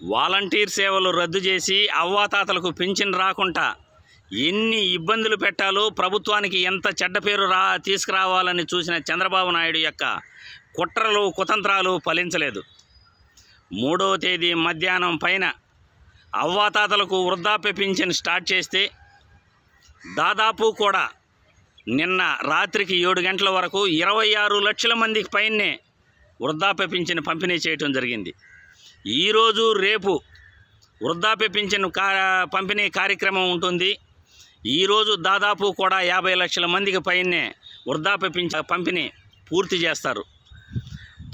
Volunteer సేవలు రద్దు చేసి అవ్వాతాతలకు పింఛన్ రాకుండా ఎన్ని ఇబ్బందులు పెట్టాలో ప్రభుత్వానికి ఎంత చెడ్డ పేరు రా తీసుకురావాలని చూసిన చంద్రబాబు నాయుడు యొక్క కుట్రలు కుతంత్రాలు ఫలించలేదు. మూడవ తేదీ మధ్యాహ్నం పైన అవ్వాతాతలకు వృద్ధాప్య పింఛన్ స్టార్ట్ చేస్తే దాదాపు కూడా నిన్న రాత్రికి ఏడు గంటల వరకు ఇరవై ఆరు లక్షల మందికి పైనే వృద్ధాప్య పింఛన్ పంపిణీ చేయటం జరిగింది. ఈరోజు రేపు వృద్ధాప్య పింఛన్ కా పంపిణీ కార్యక్రమం ఉంటుంది. ఈరోజు దాదాపు కూడా యాభై లక్షల మందికి పైనే వృద్ధాప్య పింఛ పంపిణీ పూర్తి చేస్తారు.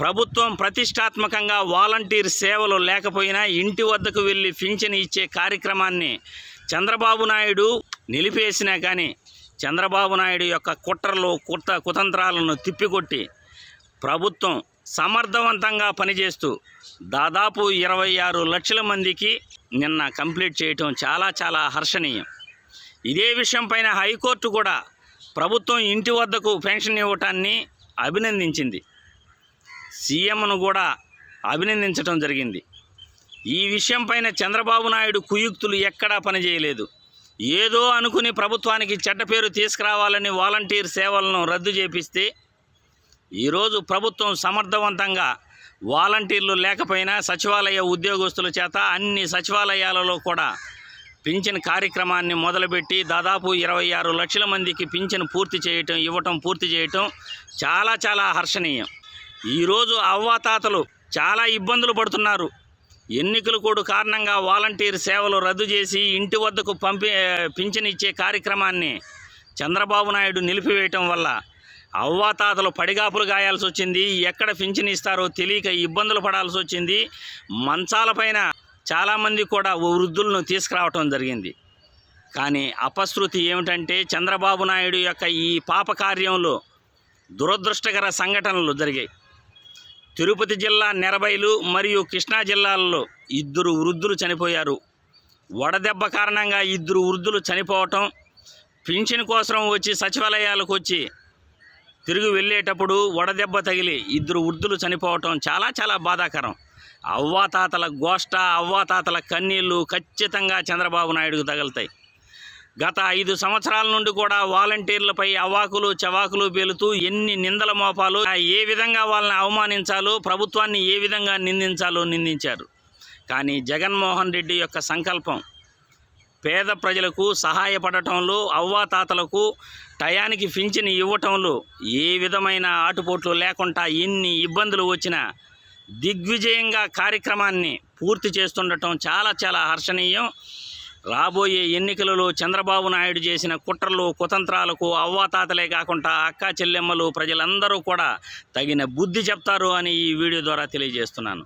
ప్రభుత్వం ప్రతిష్టాత్మకంగా వాలంటీర్ సేవలు లేకపోయినా ఇంటి వద్దకు వెళ్ళి పింఛన్ ఇచ్చే కార్యక్రమాన్ని చంద్రబాబు నాయుడు నిలిపేసినా కానీ చంద్రబాబు నాయుడు యొక్క కుట్రలు కుట్ర కుతంత్రాలను తిప్పికొట్టి ప్రభుత్వం సమర్థవంతంగా పనిచేస్తూ దాదాపు ఇరవై ఆరు లక్షల మందికి నిన్న కంప్లీట్ చేయటం చాలా చాలా హర్షణీయం. ఇదే విషయంపైన హైకోర్టు కూడా ప్రభుత్వం ఇంటి వద్దకు పెన్షన్ ఇవ్వటాన్ని అభినందించింది. సీఎంను కూడా అభినందించడం జరిగింది. ఈ విషయంపైన చంద్రబాబు నాయుడు కుయుక్తులు ఎక్కడా పనిచేయలేదు. ఏదో అనుకుని ప్రభుత్వానికి చెడ్డ పేరు తీసుకురావాలని వాలంటీర్ సేవలను రద్దు చేపిస్తే ఈరోజు ప్రభుత్వం సమర్థవంతంగా వాలంటీర్లు లేకపోయినా సచివాలయ ఉద్యోగస్తుల చేత అన్ని సచివాలయాలలో కూడా పింఛన్ కార్యక్రమాన్ని మొదలుపెట్టి దాదాపు ఇరవై ఆరు లక్షల మందికి పింఛన్ పూర్తి చేయటం ఇవ్వటం పూర్తి చేయటం చాలా చాలా హర్షణీయం. ఈరోజు అవ్వాతాతలు చాలా ఇబ్బందులు పడుతున్నారు. ఎన్నికల కూడా కారణంగా వాలంటీర్ సేవలు రద్దు చేసి ఇంటి వద్దకు పంపి పింఛన్ ఇచ్చే కార్యక్రమాన్ని చంద్రబాబు నాయుడు నిలిపివేయటం వల్ల అవ్వాతాతలు పడిగాపులు గాయాల్సి వచ్చింది. ఎక్కడ పింఛన్ ఇస్తారో తెలియక ఇబ్బందులు పడాల్సి వచ్చింది. మంచాలపైన చాలామంది కూడా వృద్ధులను తీసుకురావటం జరిగింది. కానీ అపశృతి ఏమిటంటే చంద్రబాబు నాయుడు యొక్క ఈ పాప కార్యంలో దురదృష్టకర సంఘటనలు జరిగాయి. తిరుపతి జిల్లా నెరబైలు మరియు కృష్ణా జిల్లాలలో ఇద్దరు వృద్ధులు చనిపోయారు. వడదెబ్బ కారణంగా ఇద్దరు వృద్ధులు చనిపోవటం పింఛన్ కోసం వచ్చి సచివాలయాలకు వచ్చి తిరిగి వెళ్ళేటప్పుడు వడదెబ్బ తగిలి ఇద్దరు వృద్ధులు చనిపోవటం చాలా చాలా బాధాకరం. అవ్వాతాతల గోష్ట అవ్వాతాతల కన్నీళ్ళు ఖచ్చితంగా చంద్రబాబు నాయుడుకు తగులుతాయి. గత ఐదు సంవత్సరాల నుండి కూడా వాలంటీర్లపై అవాకులు చవాకులు పేలుతూ ఎన్ని నిందల మోపాలు ఏ విధంగా వాళ్ళని అవమానించాలో ప్రభుత్వాన్ని ఏ విధంగా నిందించాలో నిందించారు. కానీ జగన్మోహన్ రెడ్డి యొక్క సంకల్పం పేద ప్రజలకు సహాయపడటంలో అవ్వాతాతలకు టయానికి పింఛన్ ఇవ్వటంలో ఏ విధమైన ఆటుపోట్లు లేకుండా ఎన్ని ఇబ్బందులు వచ్చినా దిగ్విజయంగా కార్యక్రమాన్ని పూర్తి చేస్తుండటం చాలా చాలా హర్షణీయం. రాబోయే ఎన్నికలలో చంద్రబాబు నాయుడు చేసిన కుట్రలు కుతంత్రాలకు అవ్వాతాతలే కాకుండా అక్కా చెల్లెమ్మలు ప్రజలందరూ కూడా తగిన బుద్ధి చెప్తారు అని ఈ వీడియో ద్వారా తెలియజేస్తున్నాను.